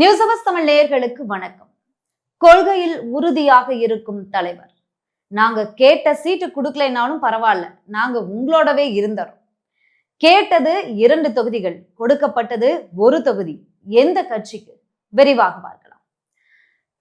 News hours Tamil நேயர்களுக்கு வணக்கம். கொள்கையில் உறுதியாக இருக்கும் தலைவர். நாங்க கேட்ட சீட்டு கொடுக்கலைனாலும் பரவாயில்ல நாங்க உங்களோடவே இருந்தோம் கேட்டது இரண்டு தொகுதிகள் கொடுக்கப்பட்டது ஒரு தொகுதி. எந்த கட்சிக்கு? விரிவாக பார்க்கலாம்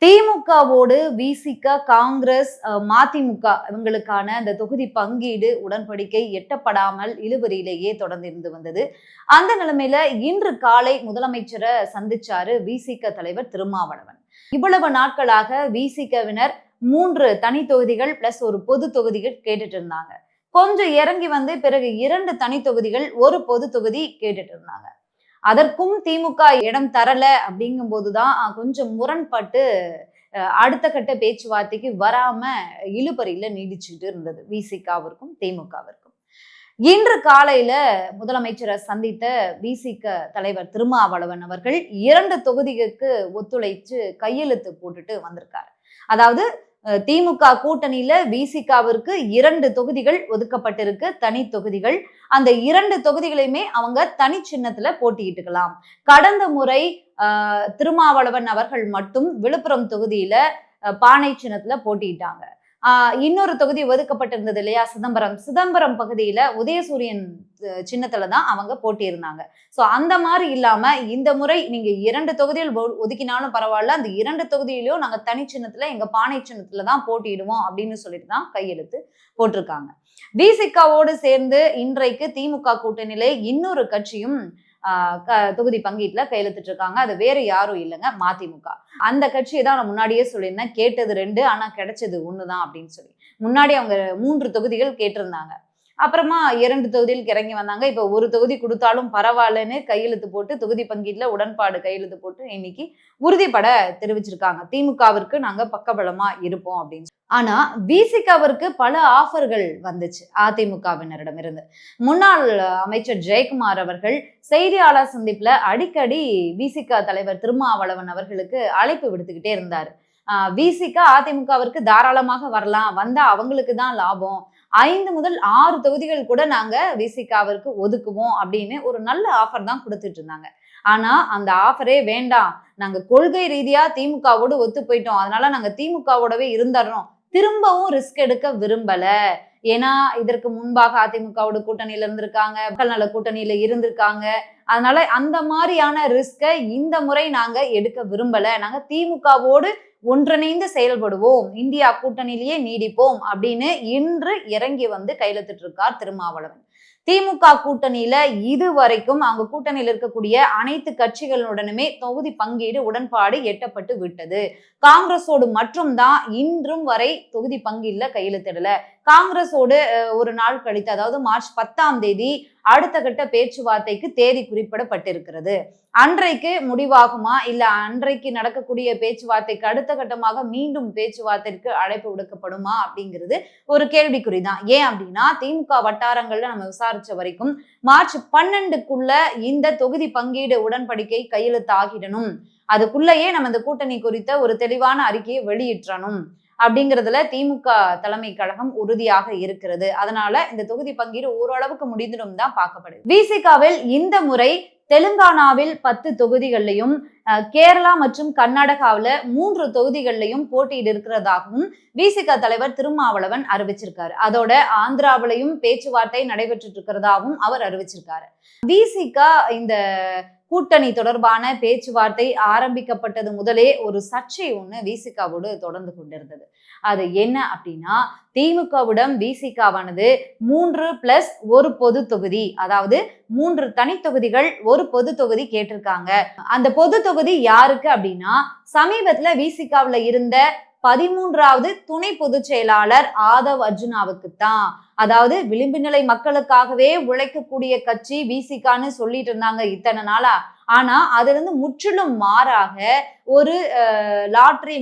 திமுகவோடு விசிக காங்கிரஸ் மதிமுக இவங்களுக்கான அந்த தொகுதி பங்கீடு உடன்படிக்கை எட்டப்படாமல் இழுபறியிலேயே தொடர்ந்து இருந்து வந்தது. அந்த நிலைமையில இன்று காலை முதலமைச்சரை சந்திச்சாரு விசிக தலைவர் திருமாவளவன். இவ்வளவு நாட்களாக விசிகவினர் மூன்று தனி தொகுதிகள் பிளஸ் ஒரு பொது தொகுதிகள் கேட்டுட்டு இருந்தாங்க. கொஞ்சம் இறங்கி வந்து பிறகு இரண்டு தனி தொகுதிகள் ஒரு பொது தொகுதி கேட்டுட்டு இருந்தாங்க. அதற்கும் திமுக இடம் தரல அப்படிங்கும் போதுதான் கொஞ்சம் முரண்பட்டு அடுத்த கட்ட பேச்சுவார்த்தைக்கு வராம இழுபறியில நீடிச்சுட்டு இருந்தது. விசிகாவிற்கும் திமுகவிற்கும். இன்று காலையில முதலமைச்சரை சந்தித்த விசிக தலைவர் திருமாவளவன் அவர்கள் இரண்டு தொகுதிகளுக்கு ஒத்துழைச்சு கையெழுத்து போட்டுட்டு வந்திருக்காரு. அதாவது திமுக கூட்டணியில விசிகாவிற்கு இரண்டு தொகுதிகள் ஒதுக்கப்பட்டிருக்கு தனி தொகுதிகள். அந்த இரண்டு தொகுதிகளையுமே அவங்க தனி சின்னத்துல போட்டியிட்டுக்கலாம். கடந்த முறை திருமாவளவன் அவர்கள் மட்டும் விழுப்புரம் தொகுதியில பானை சின்னத்துல போட்டியிட்டாங்க. இன்னொரு தொகுதி ஒதுக்கப்பட்டிருந்தது இல்லையா? சிதம்பரம். சிதம்பரம் பகுதியில உதயசூரியன் சின்னத்துல தான் அவங்க போட்டியிருந்தாங்க. ஸோ அந்த மாதிரி இல்லாம இந்த முறை நீங்க இரண்டு தொகுதியில் ஒ- ஒதுக்கினாலும் பரவாயில்ல. அந்த இரண்டு தொகுதியிலையும் நாங்க தனி சின்னத்துல எங்க பானை சின்னத்துல தான் போட்டியிடுவோம் அப்படின்னு சொல்லிட்டு தான் கையெழுத்து போட்டிருக்காங்க. விசிகாவோடு சேர்ந்து இன்றைக்கு திமுக கூட்டணியிலே இன்னொரு கட்சியும் தொகுதி பங்கீட்டில் கையெழுத்திட்டு இருக்காங்க அது வேற யாரும் இல்லைங்க மதிமுக. அந்த கட்சியை தான் நான் முன்னாடியே சொல்லியிருந்தேன். கேட்டது ரெண்டு ஆனா கிடைச்சது ஒண்ணுதான் அப்படின்னு சொல்லி. முன்னாடி அவங்க மூன்று தொகுதிகள் கேட்டிருந்தாங்க. அப்புறமா இரண்டு தொகுதியில் இறங்கி வந்தாங்க. இப்போ ஒரு தொகுதி கொடுத்தாலும் பரவாயில்லன்னு கையெழுத்து போட்டு தொகுதி பங்கீட்டுல உடன்பாடு கையெழுத்து போட்டு இன்னைக்கு உறுதிப்பட தெரிவிச்சிருக்காங்க. திமுகவிற்கு நாங்க பக்கபலமா இருப்போம் அப்படின்னு. ஆனா விசிகாவிற்கு பல ஆஃபர்கள் வந்துச்சு அதிமுகவினரிடம் இருந்து முன்னாள் அமைச்சர் ஜெயக்குமார் அவர்கள் செய்தியாளர் சந்திப்புல அடிக்கடி விசிகா தலைவர் திருமாவளவன் அவர்களுக்கு அழைப்பு விடுத்துக்கிட்டே இருந்தார். விசிக அதிமுகவிற்கு தாராளமாக வரலாம். வந்தா அவங்களுக்கு தான் லாபம். ஐந்து முதல் ஆறு தொகுதிகள் கூட நாங்க விசிகாவிற்கு ஒதுக்குவோம் அப்படின்னு ஒரு நல்ல ஆஃபர் தான் கொடுத்துட்டு இருந்தாங்க. ஆனா அந்த ஆஃபரே வேண்டாம். நாங்க கொள்கை ரீதியா திமுகவோடு ஒத்து போயிட்டோம். அதனால நாங்க திமுகவோடவே இருந்துடுறோம் திரும்பவும் ரிஸ்க் எடுக்க விரும்பல. ஏன்னா இதற்கு முன்பாக அதிமுகவோட கூட்டணியில இருந்திருக்காங்க. மக்கள் நல கூட்டணியில இருந்திருக்காங்க. அதனால அந்த மாதிரியான ரிஸ்கை இந்த முறை நாங்க எடுக்க விரும்பல. நாங்க திமுகவோடு ஒன்றிணைந்து செயல்படுவோம். இந்தியா கூட்டணியிலேயே நீடிப்போம் அப்படின்னு இன்று இறங்கி வந்து கையெழுத்திட்டு இருக்கார் திருமாவளவன். திமுக கூட்டணியில இதுவரைக்கும் அவங்க கூட்டணியில் இருக்கக்கூடிய அனைத்து கட்சிகளுடனுமே தொகுதி பங்கீடு உடன்பாடு எட்டப்பட்டு விட்டது. காங்கிரஸோடு மட்டும்தான் இன்றும் வரை தொகுதி பங்கீடுல கையெழுத்திடல காங்கிரஸோடு ஒரு நாள் கழித்து அதாவது மார்ச் பத்தாம் தேதி அடுத்த கட்ட பேச்சுவார்த்தைக்கு தேதி குறிப்பிடப்பட்டிருக்கிறது. அன்றைக்கு முடிவாகுமா? இல்ல அன்றைக்கு நடக்கக்கூடிய பேச்சுவார்த்தைக்கு அடுத்த கட்டமாக மீண்டும் பேச்சுவார்த்தைக்கு அழைப்பு விடுக்கப்படுமா? அப்படிங்கிறது ஒரு கேள்விக்குறிதான். ஏன் அப்படின்னா திமுக வட்டாரங்கள்ல நம்ம விசாரிச்ச வரைக்கும் மார்ச் பன்னெண்டுக்குள்ள இந்த தொகுதி பங்கீடு உடன்படிக்கை கையெழுத்தாகிடணும் அதுக்குள்ளேயே நம்ம இந்த கூட்டணி குறித்த ஒரு தெளிவான அறிக்கையை வெளியிட்டணும் அப்படிங்கிறதுல திமுக தலைமை கழகம் உறுதியாக இருக்கிறது. அதனால இந்த தொகுதி பங்கீடு ஓரளவுக்கு முடிந்துடும் தான் பார்க்கப்படுது. விசிகாவில் இந்த முறை தெலுங்கானாவில் பத்து தொகுதிகள்லையும் கேரளா மற்றும் கர்நாடகாவில் மூன்று தொகுதிகள்லையும் போட்டியிட இருக்கிறதாகவும் விசிக தலைவர் திருமாவளவன் அறிவிச்சிருக்காரு. அதோட ஆந்திராவிலையும் பேச்சுவார்த்தை நடைபெற்று இருக்கிறதாகவும் அவர் அறிவிச்சிருக்காரு. விசிக இந்த கூட்டணி தொடர்பான பேச்சுவார்த்தை ஆரம்பிக்கப்பட்டது முதலே ஒரு சர்ச்சை ஒண்ணு விசிகாவோடு தொடர்ந்து கொண்டிருந்தது. அது என்ன அப்படின்னா திமுகவிடம் விசிகாவானது மூன்று பிளஸ் ஒரு பொது தொகுதி அதாவது மூன்று தனித்தொகுதிகள் ஒரு ஒரு பொது தொகுதி கேட்டிருக்காங்க. அந்த பொது தொகுதி யாருக்கு அப்படின்னா சமீபத்துல விசிகாவுல இருந்த பதிமூன்றாவது துணை பொதுச் செயலாளர் ஆதவ் அர்ஜுனாவுக்கு தான் அதாவது விளிம்பு நிலை மக்களுக்காகவே உழைக்கக்கூடிய கட்சி விசிகான்னு சொல்லிட்டு இருந்தாங்க இத்தனை நாளா. ஆனா அதுல இருந்து முற்றிலும் மாறாக ஒரு அஹ்,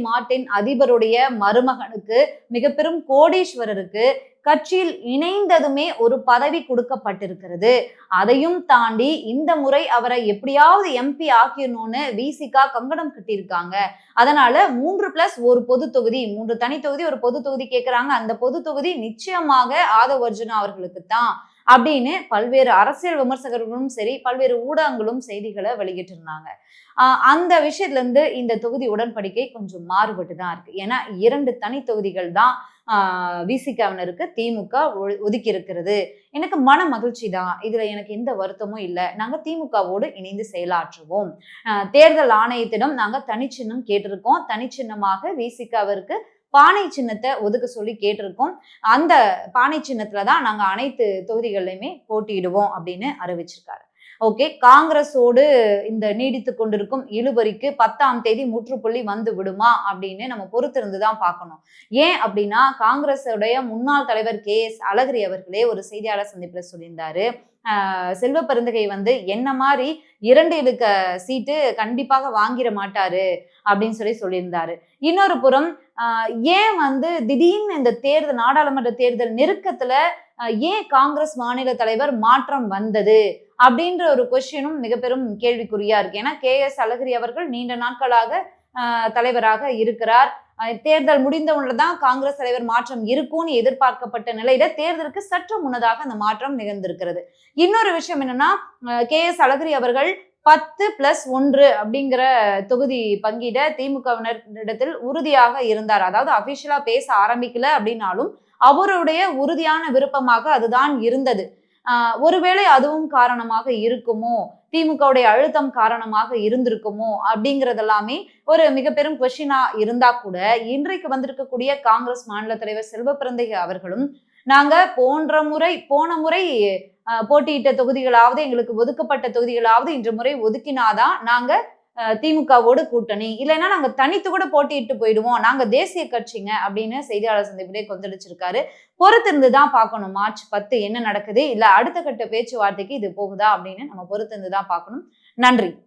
மார்ட்டின் அதிபருடைய மருமகனுக்கு மிக பெரும் கோடீஸ்வரருக்கு கட்சியில் இணைந்ததுமே ஒரு பதவி கொடுக்கப்பட்டிருக்கிறது. அதையும் தாண்டி இந்த முறை அவரை எப்படியாவது எம்பி ஆக்கிடணும்னு விசிகா கங்கணம் கட்டியிருக்காங்க. அதனால மூன்று பிளஸ் ஒரு பொது தொகுதி மூன்று தனி தொகுதி ஒரு பொது தொகுதி கேட்கிறாங்க அந்த பொது தொகுதி நிச்சயமாக ஆதவ் அர்ஜுனா அவர்களுக்கு தான் அப்படின்னு பல்வேறு அரசியல் விமர்சகர்களும் சரி பல்வேறு ஊடகங்களும் செய்திகளை வெளியிட்டு இருந்தாங்க அந்த விஷயத்துல இருந்து இந்த தொகுதி உடன்படிக்கை கொஞ்சம் மாறுபட்டு தான் இருக்கு. ஏன்னா இரண்டு தனி தொகுதிகள் தான் விசிகாவினருக்கு திமுக ஒ- ஒதுக்கி இருக்கிறது. எனக்கு மன மகிழ்ச்சி தான். இதுல எனக்கு எந்த வருத்தமும் இல்லை. நாங்க திமுகவோடு இணைந்து செயலாற்றுவோம். தேர்தல் ஆணையத்திடம் நாங்க தனிச்சின்னம் கேட்டிருக்கோம். தனிச்சின்னமாக விசிகாவிற்கு பானை சின்னத்தை ஒதுக்க சொல்லி கேட்டிருக்கோம். அந்த பானை சின்னத்துல தான் நாங்கள் அனைத்து தொகுதிகள்லையுமே போட்டியிடுவோம் அப்படின்னு அறிவிச்சிருக்காரு. ஓகே காங்கிரஸோடு இந்த நீடித்து கொண்டிருக்கும் இழுபறிக்கு பத்தாம் தேதி முற்றுப்புள்ளி வந்து விடுமா அப்படின்னு நம்ம பொறுத்திருந்து தான் பார்க்கணும். ஏன் அப்படின்னா காங்கிரஸுடைய முன்னாள் தலைவர் கே எஸ் அழகிரி அவர்களே ஒரு செய்தியாளர் சந்திப்பில் சொல்லியிருந்தாரு. செல்வ பெருந்தகை வந்து என்ன மாதிரி இரண்டு இழுக்க சீட்டு கண்டிப்பாக வாங்கிட மாட்டாரு அப்படின்னு சொல்லி சொல்லியிருந்தாரு. இன்னொரு புறம் ஏன் வந்து திடீர்னு இந்த தேர்தல் நாடாளுமன்ற தேர்தல் நெருக்கத்துல ஏன் காங்கிரஸ் மாநில தலைவர் மாற்றம் வந்தது? அப்படின்ற ஒரு கொஸ்டினும் மிக பெரும் கேள்விக்குறியா இருக்கு. ஏன்னா கே. எஸ். அழகிரி அவர்கள் நீண்ட நாட்களாக தலைவராக இருக்கிறார். தேர்தல் முடிந்தவுடன் தான் காங்கிரஸ் தலைவர் மாற்றம் இருக்கும்னு எதிர்பார்க்கப்பட்ட நிலையில தேர்தலுக்கு சற்று முன்னதாக அந்த மாற்றம் நிகழ்ந்திருக்கிறது. இன்னொரு விஷயம் என்னன்னா கே. எஸ். அழகிரி அவர்கள் பத்து பிளஸ் ஒன்று அப்படிங்கிற தொகுதி பங்கீட திமுகவினரிடத்தில் உறுதியாக இருந்தார். அதாவது அபிஷியலா பேச ஆரம்பிக்கல அப்படின்னாலும் அவருடைய உறுதியான விருப்பமாக அதுதான் இருந்தது. ஒருவேளை அதுவும் காரணமாக இருக்குமோ? திமுகவுடைய அழுத்தம் காரணமாக இருந்திருக்குமோ? அப்படிங்கறதெல்லாமே ஒரு மிக பெரும் கொஸ்டினா இருந்தா கூட இன்றைக்கு வந்திருக்கக்கூடிய காங்கிரஸ் மாநில தலைவர் செல்வ பிறந்தகை அவர்களும் நாங்க போன்ற முறை போன முறை போட்டியிட்ட தொகுதிகளாவது எங்களுக்கு ஒதுக்கப்பட்ட தொகுதிகளாவது இன்று முறை ஒதுக்கினாதான் நாங்க திமுகவோடு கூட்டணி. இல்லைன்னா நாங்க தனித்து கூட போட்டியிட்டு போயிடுவோம். நாங்க தேசிய கட்சிங்க அப்படின்னு செய்தியாளர் சந்திப்பிலே கொந்தளிச்சிருக்காரு. பொறுத்திருந்து தான் பார்க்கணும். மார்ச் பத்து என்ன நடக்குது? இல்ல அடுத்த கட்ட பேச்சுவார்த்தைக்கு இது போகுதா அப்படின்னு நம்ம பொறுத்திருந்து தான் பார்க்கணும். நன்றி.